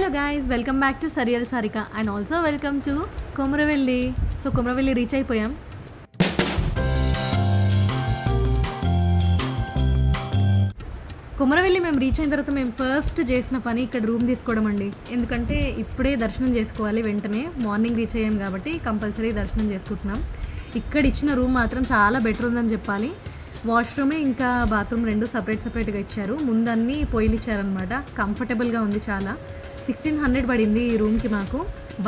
Hello guys welcome back to surreal Sarika and also welcome to Komaravelli so Komaravelli reach అయిపోయాం. కొమరవెల్లి మేము reach అయిన తర్వాత మేము first చేసిన పని ఇక్కడ రూమ్ తీసుకోవడం అండి. ఎందుకంటే ఇప్పుడే దర్శనం చేసుకోవాలి వెంటనే. మార్నింగ్ రీచ్ అయ్యాం కాబట్టి కంపల్సరీ దర్శనం చేసుకుంటున్నాం. ఇక్కడ ఇచ్చిన రూమ్ మాత్రం చాలా బెటర్ ఉందని చెప్పాలి. వాష్రూమే ఇంకా బాత్రూమ్ రెండు సపరేట్ సపరేట్గా ఇచ్చారు. ముందన్నీ పొయ్యిలు ఇచ్చారనమాట కంఫర్టబుల్గా ఉంది చాలా. సిక్స్టీన్ హండ్రెడ్ పడింది ఈ రూమ్కి మాకు.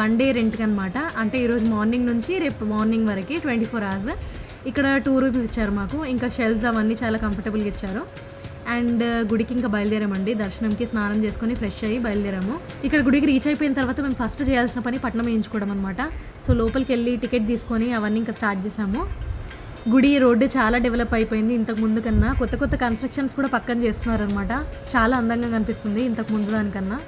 వన్ డే రెంట్కి అనమాట అంటే ఈరోజు మార్నింగ్ నుంచి రేపు మార్నింగ్ వరకు ట్వంటీ ఫోర్ అవర్స్. ఇక్కడ టూ రూపీస్ ఇచ్చారు మాకు. ఇంకా షెల్ఫ్స్ అవన్నీ చాలా కంఫర్టబుల్గా ఇచ్చారు. అండ్ గుడికి ఇంకా బయలుదేరామండి. దర్శనంకి స్నానం చేసుకొని ఫ్రెష్ అయ్యి బయలుదేరాము. ఇక్కడ గుడికి రీచ్ అయిపోయిన తర్వాత మేము ఫస్ట్ చేయాల్సిన పని పట్నం వేయించుకోవడం అనమాట సో లోపలికి వెళ్ళి టికెట్ తీసుకొని అవన్నీ ఇంకా స్టార్ట్ చేసాము. గుడి రోడ్డు చాలా డెవలప్ అయిపోయింది. ఇంతకు ముందు కన్నా కొత్త కొత్త కన్స్ట్రక్షన్స్ కూడా పక్కన చేస్తున్నారు అనమాట చాలా అందంగా కనిపిస్తుంది ఇంతకు ముందు దానికన్నా.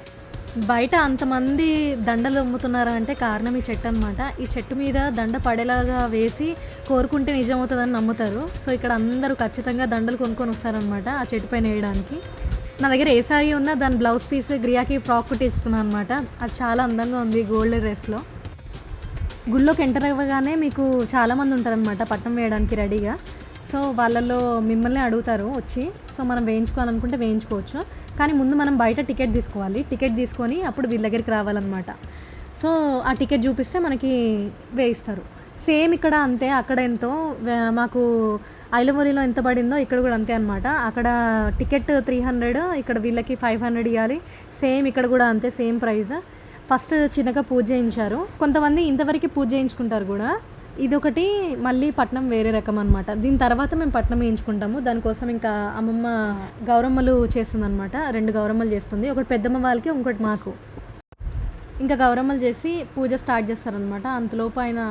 బయట అంతమంది దండలు అమ్ముతున్నారా అంటే కారణం ఈ చెట్టు అనమాట ఈ చెట్టు మీద దండ పడేలాగా వేసి కోరుకుంటే నిజమవుతుందని నమ్ముతారు. సో ఇక్కడ అందరూ ఖచ్చితంగా దండలు కొనుక్కొని వస్తారనమాట ఆ చెట్టు పైన వేయడానికి. నా దగ్గర ఏ సారీ ఉన్నా దాని బ్లౌజ్ పీస్ గ్రియాకి ఫ్రాక్ కుట్టి ఇస్తున్నాను అనమాట అది చాలా అందంగా ఉంది గోల్డ్ డ్రెస్లో. గుళ్ళోకి ఎంటర్ అవ్వగానే మీకు చాలామంది ఉంటారనమాట పట్టం వేయడానికి రెడీగా. సో వాళ్ళల్లో మిమ్మల్ని అడుగుతారు వచ్చి. సో మనం వేయించుకోవాలనుకుంటే వేయించుకోవచ్చు. కానీ ముందు మనం బయట టికెట్ తీసుకోవాలి. టికెట్ తీసుకొని అప్పుడు వీళ్ళ దగ్గరికి రావాలన్నమాట. సో ఆ టికెట్ చూపిస్తే మనకి వేయిస్తారు. సేమ్ ఇక్కడ అంతే అక్కడ ఎంతో మాకు ఐలమూరిలో ఎంత పడిందో ఇక్కడ కూడా అంతే అనమాట అక్కడ టికెట్ త్రీ హండ్రెడ్ ఇక్కడ వీళ్ళకి ఫైవ్ హండ్రెడ్ ఇవ్వాలి సేమ్ ఇక్కడ కూడా అంతే సేమ్ ప్రైస్. ఫస్ట్ చిన్నగా పూజ చేయించారు. కొంతమంది ఇంతవరకు పూజ చేయించుకుంటారు కూడా. ఇదొకటి మళ్ళీ పట్నం వేరే రకం అనమాట దీని తర్వాత మేము పట్నం వేయించుకుంటాము. దానికోసం ఇంకా అమ్మమ్మ గౌరమ్మలు చేస్తుంది అనమాట రెండు గౌరమ్మలు చేస్తుంది. ఒకటి పెద్దమ్మ వాళ్ళకి ఇంకోటి మాకు. ఇంకా గౌరమ్మలు చేసి పూజ స్టార్ట్ చేస్తారనమాట అంతలోపు ఆయన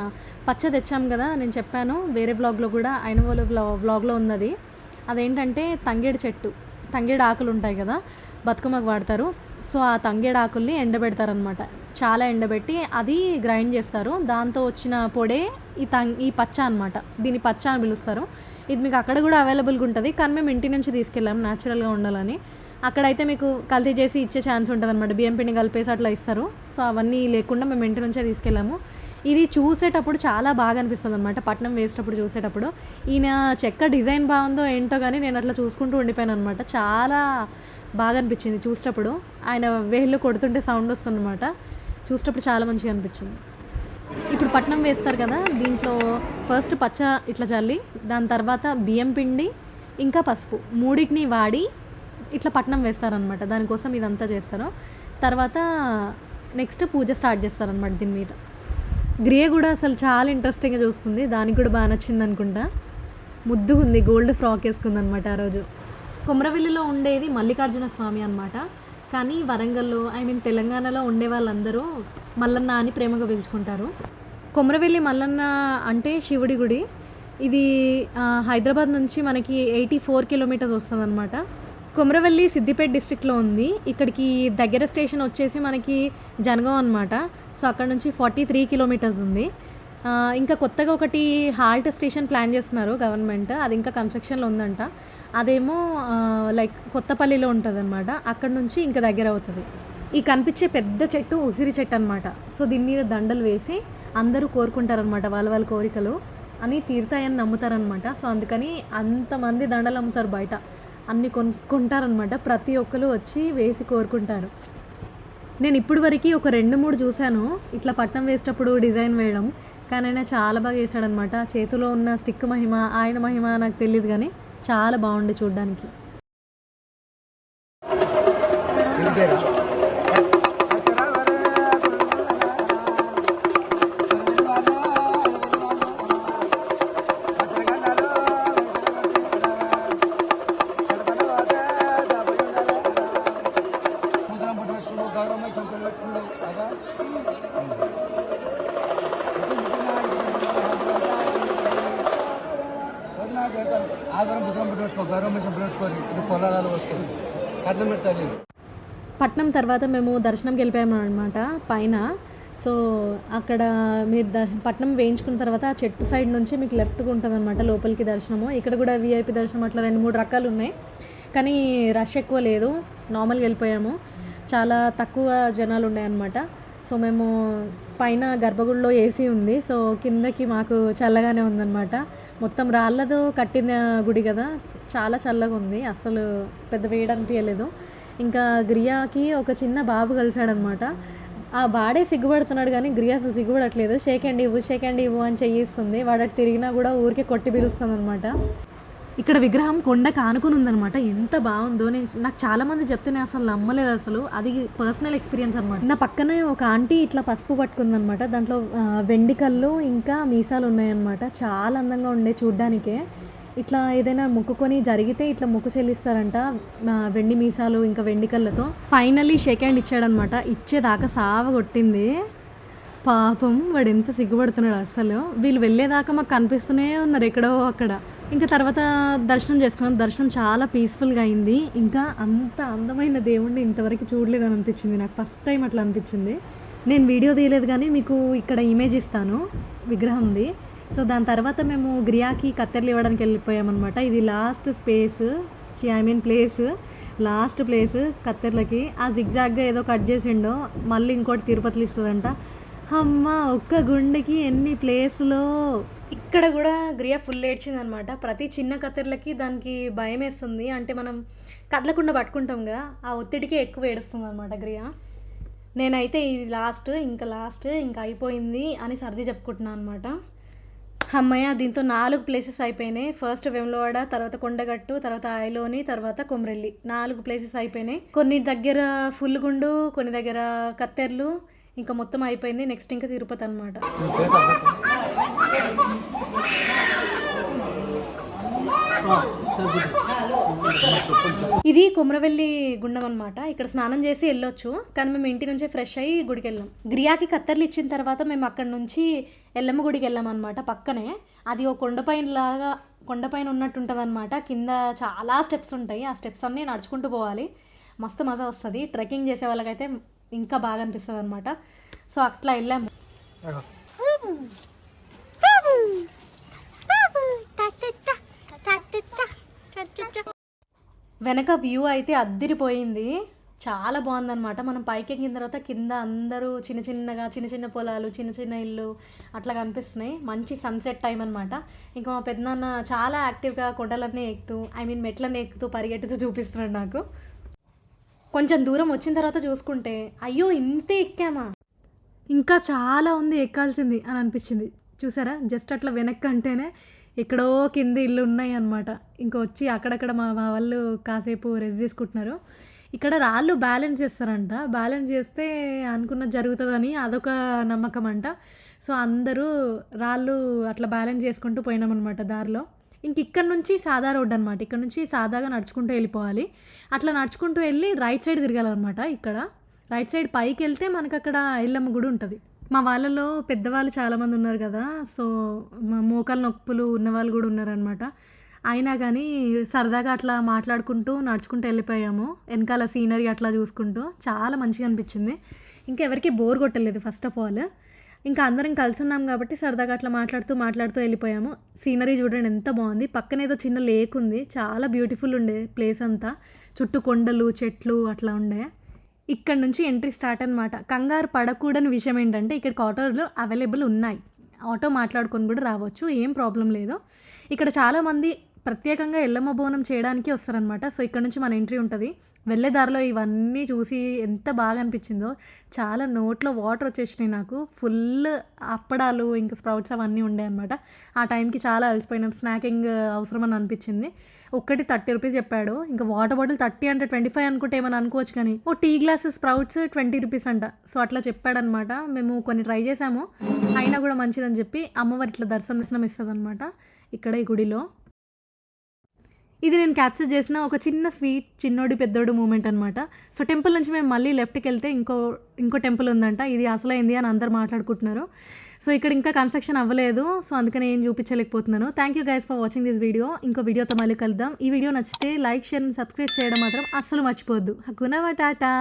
పచ్చ తెచ్చాం కదా నేను చెప్పాను. వేరే బ్లాగ్లో కూడా ఆయన వాళ్ళ బ్లాగ్లో ఉన్నది. అదేంటంటే తంగేడు చెట్టు. తంగేడు ఆకులు ఉంటాయి కదా బతుకమ్మకు వాడతారు. సో ఆ తంగేడాకుల్ని ఎండబెడతారనమాట చాలా ఎండబెట్టి అది గ్రైండ్ చేస్తారు. దాంతో వచ్చిన పొడే ఈ తంగ్ ఈ పచ్చ అనమాట దీన్ని పచ్చ అని పిలుస్తారు. ఇది మీకు అక్కడ కూడా అవైలబుల్గా ఉంటుంది. కానీ మేము ఇంటి నుంచి తీసుకెళ్ళాం న్యాచురల్గా ఉండాలని. అక్కడైతే మీకు కల్తీ చేసి ఇచ్చే ఛాన్స్ ఉంటుంది అనమాట బియ్యం పిండి కలిపేసి అట్లా ఇస్తారు. సో అవన్నీ లేకుండా మేము ఇంటి నుంచే తీసుకెళ్ళాము. ఇది చూసేటప్పుడు చాలా బాగా అనిపిస్తుంది అనమాట పట్నం వేసేటప్పుడు చూసేటప్పుడు. ఈయన చెక్క డిజైన్ బాగుందో ఏంటో కానీ నేను అట్లా చూసుకుంటూ ఉండిపోయాను అనమాట చాలా బాగా అనిపించింది చూసేటప్పుడు. ఆయన వేళ్ళు కొడుతుంటే సౌండ్ వస్తుందన్నమాట చూసేటప్పుడు చాలా మంచిగా అనిపించింది. ఇప్పుడు పట్నం వేస్తారు కదా దీంట్లో ఫస్ట్ పచ్చ ఇట్లా చల్లి దాని తర్వాత బియ్యం పిండి ఇంకా పసుపు మూడింటిని వాడి ఇట్లా పట్నం వేస్తారనమాట దానికోసం ఇదంతా చేస్తారు. తర్వాత నెక్స్ట్ పూజ స్టార్ట్ చేస్తారనమాట దీని మీద. గ్రే కూడా అసలు చాలా ఇంట్రెస్టింగ్గా చూస్తుంది. దానికి కూడా బాగా నచ్చింది అనుకుంటా. ముద్దుగుంది గోల్డ్ ఫ్రాక్ వేసుకుంది అనమాట ఆ రోజు. కొమరవెల్లిలో ఉండేది మల్లికార్జున స్వామి అనమాట కానీ వరంగల్లో ఐ మీన్ తెలంగాణలో ఉండే వాళ్ళందరూ మల్లన్న అని ప్రేమగా పిలుచుకుంటారు. కొమరవెల్లి మల్లన్న అంటే శివుడి గుడి. ఇది హైదరాబాద్ నుంచి మనకి ఎయిటీ ఫోర్ కిలోమీటర్స్ వస్తుంది అనమాట కొమరవెల్లి సిద్దిపేట డిస్ట్రిక్ట్లో ఉంది. ఇక్కడికి దగ్గర స్టేషన్ వచ్చేసి మనకి జనగాం అనమాట సో అక్కడ నుంచి ఫార్టీ త్రీ కిలోమీటర్స్ ఉంది ఇంకా కొత్తగా ఒకటి హాల్ట్ స్టేషన్ ప్లాన్ చేస్తున్నారు గవర్నమెంట్. అది ఇంకా కన్స్ట్రక్షన్లో ఉందంట. అదేమో లైక్ కొత్తపల్లిలో ఉంటుంది అనమాట అక్కడ నుంచి ఇంకా దగ్గర అవుతుంది. ఈ కనిపించే పెద్ద చెట్టు ఉసిరి చెట్టు అనమాట సో దీని మీద దండలు వేసి అందరూ కోరుకుంటారనమాట వాళ్ళ వాళ్ళ కోరికలు అని తీరుతాయని నమ్ముతారనమాట సో అందుకని అంతమంది దండలు అమ్ముతారు బయట. అన్ని కొనుక్కుంటారనమాట ప్రతి ఒక్కరు వచ్చి వేసి కోరుకుంటారు. నేను ఇప్పుడు వరకు ఒక రెండు మూడు చూశాను. ఇట్లా పట్నం వేసేటప్పుడు డిజైన్ వేయడం. కానీ ఆయన చాలా బాగా వేసాడనమాట చేతిలో ఉన్న స్టిక్ మహిమ ఆయన మహిమ నాకు తెలియదు కానీ చాలా బాగుంది చూడడానికి. పెట్టుకో పెట్టుకోరు ఇది పొలాలలో వస్తుంది. పట్నం తర్వాత మేము దర్శనంకి వెళ్ళిపోయాము అనమాట పైన. సో అక్కడ మీరు ద పట్నం వేయించుకున్న తర్వాత ఆ చెట్టు సైడ్ నుంచి మీకు లెఫ్ట్గా ఉంటుంది అనమాట లోపలికి దర్శనము. ఇక్కడ కూడా విఐపి దర్శనం అట్లా రెండు మూడు రకాలు ఉన్నాయి. కానీ రష్ ఎక్కువ లేదు నార్మల్గా వెళ్ళిపోయాము. చాలా తక్కువ జనాలు ఉన్నాయన్నమాట. సో మేము పైన గర్భగుడిలో ఏసీ ఉంది. సో కిందకి మాకు చల్లగానే ఉందన్నమాట. మొత్తం రాళ్ళతో కట్టిన గుడి కదా. చాలా చల్లగా ఉంది. అస్సలు పెద్ద వేడి అనిపించలేదు ఇంకా గ్రియాకి ఒక చిన్న బాబు కలిసాడనమాట ఆ వాడే సిగ్గుపడుతున్నాడు కానీ గ్రియా అసలు సిగ్గుపడట్లేదు. షేక్ అండ్ ఇవ్వు షేక్ అండ్ ఇవ్వు అని చెయ్యిస్తుంది వాడు అటు తిరిగినా కూడా ఊరికే కొట్టి పిలుస్తుంది అనమాట ఇక్కడ విగ్రహం కొండ ఆనుకుని ఉందనమాట ఎంత బాగుందో నేను నాకు చాలా మంది చెప్తే నేను అసలు నమ్మలేదు అసలు. అది పర్సనల్ ఎక్స్పీరియన్స్ అనమాట నా పక్కనే ఒక ఆంటీ ఇట్లా పసుపు పట్టుకుందనమాట దాంట్లో వెండి కళ్ళు ఇంకా మీసాలు ఉన్నాయన్నమాట. చాలా అందంగా ఉండే చూడ్డానికే. ఇట్లా ఏదైనా మొక్కుకొని జరిగితే ఇట్లా మొక్కు చెల్లిస్తారంట వెండి మీసాలు ఇంకా వెండి కళ్ళతో ఫైనల్లీ షేక్ హ్యాండ్ ఇచ్చాడనమాట ఇచ్చేదాకా సావ కొట్టింది. పాపం వాడు ఎంత సిగ్గుపడుతున్నాడు అసలు. వీళ్ళు వెళ్ళేదాకా మాకు కనిపిస్తూనే ఉన్నారు ఎక్కడో అక్కడ. ఇంకా తర్వాత దర్శనం చేసుకున్నాం. దర్శనం చాలా పీస్ఫుల్గా అయింది. ఇంకా అంత అందమైన దేవుణ్ణి ఇంతవరకు చూడలేదని అనిపించింది. నాకు ఫస్ట్ టైం అట్లా అనిపించింది. నేను వీడియో తీయలేదు కానీ మీకు ఇక్కడ ఇమేజ్ ఇస్తాను. విగ్రహంది సో దాని తర్వాత మేము గ్రియాకి కత్తెరలు ఇవ్వడానికి వెళ్ళిపోయామన్నమాట. ఇది last space I mean place last place కత్తెర్లకి. ఆ జిగ్జాగ్గా ఏదో కట్ చేసిండో మళ్ళీ ఇంకోటి తిరుపతిలో ఇస్తుందంట. అమ్మ ఒక్క గుండెకి ఎన్ని ప్లేస్లో ఇక్కడ కూడా గ్రియా ఫుల్ ఏడ్చింది అనమాట ప్రతి చిన్న కత్తెర్లకి దానికి భయం వేస్తుంది. అంటే మనం కదలకుండా పట్టుకుంటాం కదా ఆ ఒత్తిడికి ఎక్కువ ఏడుస్తుంది అనమాట గ్రియా. నేనైతే ఇది లాస్ట్ ఇంకా లాస్ట్ ఇంకా అయిపోయింది అని సర్ది చెప్పుకుంటున్నాను అనమాట. అమ్మయ్య దీంతో నాలుగు ప్లేసెస్ అయిపోయినాయి. ఫస్ట్ వెమ్లవాడ తర్వాత కొండగట్టు తర్వాత ఐలోని తర్వాత కొమరెల్లి. నాలుగు ప్లేసెస్ అయిపోయినాయి. కొన్ని దగ్గర ఫుల్ గుండు కొన్ని దగ్గర కత్తెర్లు ఇంకా మొత్తం అయిపోయింది. నెక్స్ట్ ఇంకా తిరుపతి అనమాట ఇది కుమరవెల్లి గుండం అనమాట ఇక్కడ స్నానం చేసి వెళ్ళొచ్చు. కానీ మేము ఇంటి నుంచే ఫ్రెష్ అయ్యి గుడికి వెళ్ళాం. గ్రియాకి కత్తర్లు ఇచ్చిన తర్వాత మేము అక్కడ నుంచి ఎల్లమ్మ గుడికి వెళ్ళాం అనమాట పక్కనే. అది ఒక కొండపైన లాగా కొండపైన ఉన్నట్టు ఉంటుంది అనమాట కింద చాలా స్టెప్స్ ఉంటాయి. ఆ స్టెప్స్ అన్నీ నడుచుకుంటూ పోవాలి. మస్తు మజా వస్తుంది. ట్రెక్కింగ్ చేసే వాళ్ళకైతే ఇంకా బాగా అనిపిస్తుంది అనమాట సో అట్లా వెళ్ళాము. వెనక వ్యూ అయితే అద్దిరిపోయింది. చాలా బాగుందన్నమాట. మనం పైకి ఎక్కిన తర్వాత కింద అందరూ చిన్న చిన్నగా చిన్న చిన్న పొలాలు చిన్న చిన్న ఇల్లు అట్లా కనిపిస్తున్నాయి మంచి సన్సెట్ టైం అనమాట ఇంకా మా పెద్దనాన్న చాలా యాక్టివ్గా కొండలన్నీ ఎక్కుతూ ఐ మీన్ మెట్లన్నీ ఎక్కుతూ పరిగెట్టుతూ చూపిస్తున్నాడు నాకు. కొంచెం దూరం వచ్చిన తర్వాత చూసుకుంటే అయ్యో ఇంతే ఎక్కామా? ఇంకా చాలా ఉంది ఎక్కాల్సింది అని అనిపించింది. చూసారా? జస్ట్ అట్లా వెనక్కి అంటేనే ఎక్కడో కింద ఇల్లు ఉన్నాయి అనమాట ఇంకా వచ్చి అక్కడక్కడ మా మా వాళ్ళు కాసేపు రెస్ట్ తీసుకుంటున్నారు ఇక్కడ రాళ్ళు బ్యాలెన్స్ చేస్తారంట. బ్యాలెన్స్ చేస్తే అనుకున్నది జరుగుతుందని అదొక నమ్మకం అంట. సో అందరూ రాళ్ళు అట్లా బ్యాలెన్స్ చేసుకుంటూ పోయినామన్నమాట దారిలో. ఇంక ఇక్కడ నుంచి సాదా రోడ్ అనమాట ఇక్కడ నుంచి సాదాగా నడుచుకుంటూ వెళ్ళిపోవాలి. అట్లా నడుచుకుంటూ వెళ్ళి రైట్ సైడ్ తిరగాలన్నమాట ఇక్కడ. రైట్ సైడ్ పైకి వెళ్తే మనకు అక్కడ ఎల్లమ్మ గుడి ఉంటుంది. మా వాళ్ళలో పెద్దవాళ్ళు చాలామంది ఉన్నారు కదా. సో మా మోకాలు నొప్పులు ఉన్నవాళ్ళు కూడా ఉన్నారనమాట అయినా కానీ సరదాగా అట్లా మాట్లాడుకుంటూ నడుచుకుంటూ వెళ్ళిపోయాము. వెనకాల సీనరీ అట్లా చూసుకుంటూ చాలా మంచిగా అనిపించింది. ఇంకా ఎవరికి బోర్ కొట్టలేదు ఫస్ట్ ఆఫ్ ఆల్. ఇంకా అందరం కలిసి ఉన్నాం కాబట్టి సరదాగా అట్లా మాట్లాడుతూ మాట్లాడుతూ వెళ్ళిపోయాము. సీనరీ చూడండి ఎంత బాగుంది. పక్కన ఏదో చిన్న లేక్ ఉంది. చాలా బ్యూటిఫుల్ ఉండే ప్లేస్ అంతా. చుట్టూ కొండలు చెట్లు అట్లా ఉండే. ఇక్కడ నుంచి ఎంట్రీ స్టార్ట్ అనమాట కంగారు పడకూడని విషయం ఏంటంటే ఇక్కడికి ఆటోలు అవైలబుల్ ఉన్నాయి. ఆటో మాట్లాడుకొని కూడా రావచ్చు. ఏం ప్రాబ్లం లేదు. ఇక్కడ చాలామంది ప్రత్యేకంగా ఎల్లమ్మ బోనం చేయడానికి వస్తారనమాట సో ఇక్కడ నుంచి మన ఎంట్రీ ఉంటుంది. వెళ్ళే దారిలో ఇవన్నీ చూసి ఎంత బాగా అనిపించిందో. చాలా నోట్లో వాటర్ వచ్చేసినాయి నాకు. ఫుల్ అప్పడాలు ఇంకా స్ప్రౌట్స్ అవన్నీ ఉండే అనమాట ఆ టైంకి చాలా అలసిపోయినాం. స్నాకింగ్ అవసరం అని అనిపించింది. ఒక్కటి థర్టీ రూపీస్ చెప్పాడు. ఇంకా వాటర్ బాటిల్ థర్టీ అంటే ట్వంటీ ఫైవ్ అనుకుంటే ఏమైనా అనుకోవచ్చు కానీ ఓ tea glass sprouts twenty rupees అంట. సో అట్లా చెప్పాడనమాట మేము కొన్ని ట్రై చేసాము అయినా కూడా మంచిదని చెప్పి అమ్మవారి ఇట్లా దర్శనం ఇస్తుంది అనమాట ఇక్కడ ఈ గుడిలో. ఇది నేను క్యాప్చర్ చేసిన ఒక చిన్న స్వీట్ చిన్నోడి పెద్దోడు మూమెంట్ అనమాట సో టెంపుల్ నుంచి మేము మళ్ళీ లెఫ్ట్కి వెళ్తే ఇంకో ఇంకో టెంపుల్ ఉందంట. ఇది అసలైంది అని అందరు మాట్లాడుకుంటున్నారు. సో ఇక్కడ ఇంకా కన్స్ట్రక్షన్ అవ్వలేదు. సో అందుకని ఏం చూపించలేకపోతున్నాను. Thank you guys for watching this video ఇంకో వీడియోతో మళ్ళీ కలుద్దాం. ఈ వీడియో నచ్చితే లైక్ షేర్ సబ్స్క్రైబ్ చేయడం మాత్రం అస్సలు మర్చిపోవద్దు. హక్కునవా టాటా!